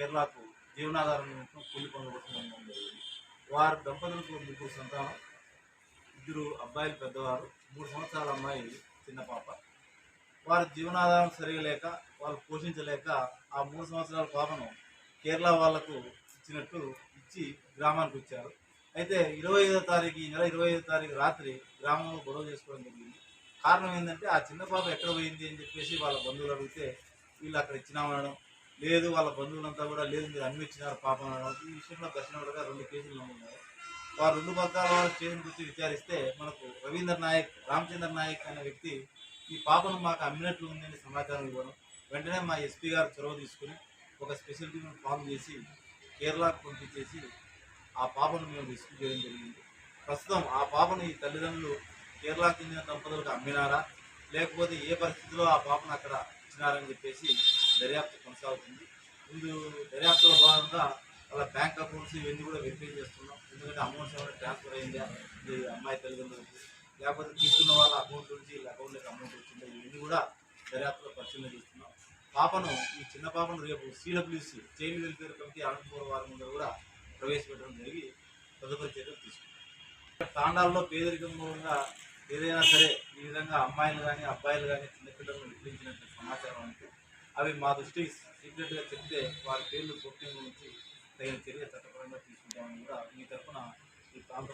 కేరళకు జీవనాధారం నిమిత్తం కూలి పనుల వారి దంపతులకు ముగ్గురు సంతానం. ఇద్దరు అబ్బాయిలు పెద్దవారు మూడు సంవత్సరాల అమ్మాయి చిన్న పాప. వారి జీవనాధారం సరిగా లేక వాళ్ళు పోషించలేక ఆ మూడు సంవత్సరాల పాపను కేరళ వాళ్ళకు ఇచ్చినట్టు ఇచ్చి గ్రామానికి వచ్చారు. అయితే ఇరవై ఐదో తారీఖు ఈ నెల ఇరవై ఐదో తారీఖు రాత్రి గ్రామంలో గొడవ చేసుకోవడం జరిగింది. కారణం ఏంటంటే ఆ చిన్న పాప ఎక్కడ పోయింది అని చెప్పేసి వాళ్ళ బంధువులు అడిగితే వీళ్ళు అక్కడ ఇచ్చినామనడం లేదు వాళ్ళ బంధువులంతా కూడా లేదు మీరు అన్ని పాపం ఈ విషయంలో దర్శనం రెండు కేసులు నమోదున్నాయి వారు రెండు పక్కల స్టేషన్ గురించి విచారిస్తే మనకు రవీంద్ర నాయక్ రామచంద్ర నాయక్ అనే వ్యక్తి ఈ పాపను మాకు అమ్మినట్లు ఉందని సమాచారం ఇవ్వడం. వెంటనే మా ఎస్పీ గారు చొరవ తీసుకుని ఒక స్పెషల్ టీమ్ ఫామ్ చేసి కేరళకు పంపించేసి ఆ పాపను మేము రిస్క్ చేయడం జరిగింది. ప్రస్తుతం ఆ పాపను ఈ తల్లిదండ్రులు కేరళకు చెందిన దంపతులకు అమ్మినారా? లేకపోతే ఏ పరిస్థితిలో ఆ పాపను అక్కడ ఇచ్చినారని చెప్పేసి దర్యాప్తు కొనసాగుతుంది. ముందు దర్యాప్తులో భాగంగా వాళ్ళ బ్యాంక్ అకౌంట్స్ ఇవన్నీ కూడా వెరిఫై చేస్తున్నాం. ఎందుకంటే అమౌంట్స్ ఏమైనా ట్రాన్స్ఫర్ అయిందా ఇది అమ్మాయి తల్లిదండ్రులకు. లేకపోతే తీసుకున్న వాళ్ళ అకౌంట్ నుంచి వీళ్ళ అకౌంట్లోకి అమౌంట్ వచ్చిందా? ఇవన్నీ కూడా దర్యాప్తులో పరిశీలన చేస్తున్నాం. పాపను ఈ చిన్న పాపను రేపు CWC child welfare committee Anantapur వారి ముందు కూడా ప్రవేశపెట్టడం జరిగి తదుపరి చర్యలు తీసుకుంటాం. తాండాల్లో పేదరికం మూలంగా ఏదైనా సరే ఈ విధంగా అమ్మాయిలు కానీ అబ్బాయిలు కానీ చిన్నపిల్లలను విక్రించినట్టు సమాచారం అంటే అవి మా దృష్టికి సీక్రెట్గా చెప్తే వారి పేర్లు గుర్తింపు నుంచి తగిన చర్య చట్టపరంగా తీసుకుంటామని కూడా మీ తరఫున ఈ ప్రాంత